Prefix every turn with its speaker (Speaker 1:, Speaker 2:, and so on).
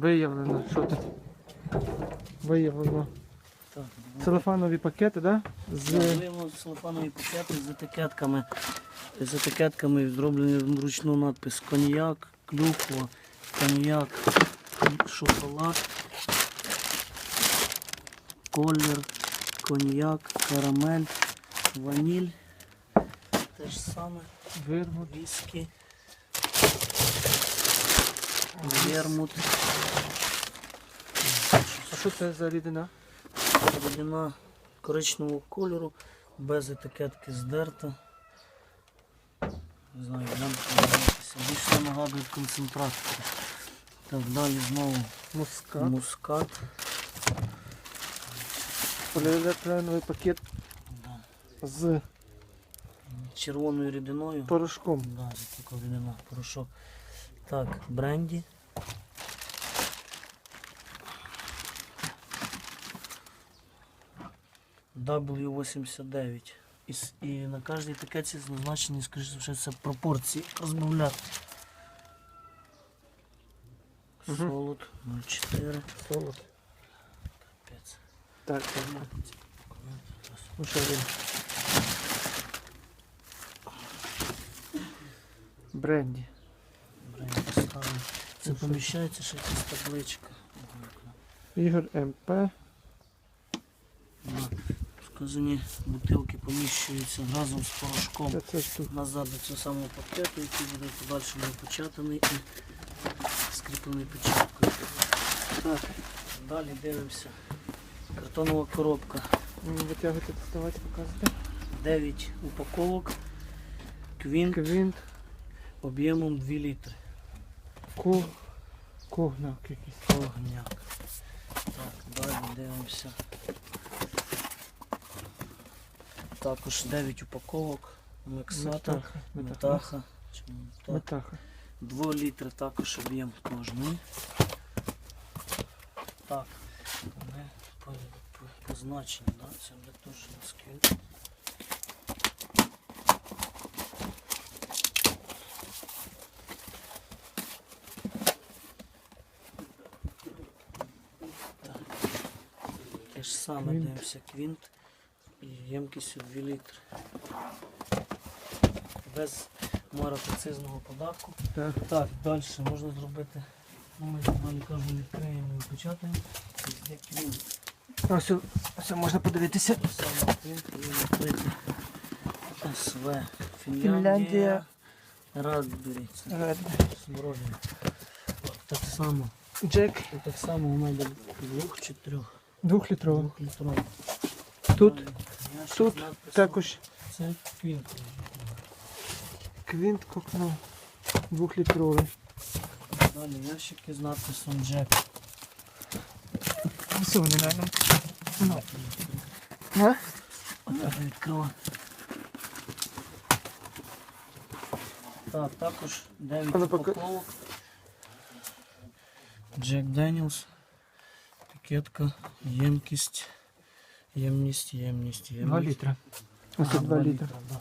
Speaker 1: Виявлено, що тут? Виявлено. Целофанові пакети, да? З...
Speaker 2: Виявлено целофанові пакети з етикетками. З етикетками зроблені вручну надпис коньяк, клюква, коньяк, шоколад, колір, коньяк, карамель, ваніль. Те ж саме,
Speaker 1: Вирмут.
Speaker 2: віскі, вермут.
Speaker 1: А що це за рідина?
Speaker 2: Рідина коричневого кольору, без етикетки здерта. Не знаю, як називається. Більше нагадує концентрат. Так, далі знову
Speaker 1: Мускат.
Speaker 2: мускат.
Speaker 1: Поліетиленовий пакет
Speaker 2: Да.
Speaker 1: з
Speaker 2: Червоною рідиною.
Speaker 1: порошком.
Speaker 2: Да, це така рідина, порошок. Так, бренді. W89. І, і на кожній етикетці зазначені, скажімо, що це пропорції розбавляти.
Speaker 1: Мгм.
Speaker 2: Солод 0,4.
Speaker 1: Солод.
Speaker 2: Капець.
Speaker 1: Так, так. Ну що він? Бренді.
Speaker 2: Бренді. Це поміщається ще якась табличка.
Speaker 1: Ігор МП.
Speaker 2: На Вказані бутилки поміщуються разом з порошком. Назад до цього самого пакету, який буде в подальшому опечатаний і скріплений печаткою. Так, далі дивимося. Картонова коробка.
Speaker 1: Витягуйте, доставайте, показуйте.
Speaker 2: 9 упаковок. Квінт
Speaker 1: Квінт.
Speaker 2: об'ємом 2 літри.
Speaker 1: Ку. Когнак якийсь.
Speaker 2: Огняк. Так, далі дивимося. Також 9 упаковок. Мексата,
Speaker 1: Метаха. Метаха.
Speaker 2: метаха. чи мета-
Speaker 1: Метаха.
Speaker 2: 2 літри також об'єм кожний. Так, вони по- по- позначені, да? це буде теж. Так. Те ж саме дивимося квінт і ємкістю 2 літри. Без марокоцизного податку.
Speaker 1: Так.
Speaker 2: Так, далі можна зробити. Ну, ми далі кажу, відкриємо і квінт.
Speaker 1: Ось, ось можна подивитися.
Speaker 2: Саме квінт і відкрити. СВ.
Speaker 1: Фінляндія.
Speaker 2: Радбері. Це Так само.
Speaker 1: Джек
Speaker 2: І так само вона йде двох чи трьох.
Speaker 1: двохлітровий.
Speaker 2: Двохлітрових.
Speaker 1: Тут,
Speaker 2: Далі ящик
Speaker 1: тут
Speaker 2: з надписом.
Speaker 1: також
Speaker 2: Це квінт.
Speaker 1: квінт кокно. Двохлітровий.
Speaker 2: Далі ящики з надписом Джек.
Speaker 1: Все вони, наверное. Ну. А?
Speaker 2: Отак відкрила. Так, також 9
Speaker 1: А ну, поки-
Speaker 2: упаковок. Джек Деніелс. Пакетка, ємкість. Ємність, ємність, ємність.
Speaker 1: Два літра. Ось
Speaker 2: литра
Speaker 1: два літра.
Speaker 2: да.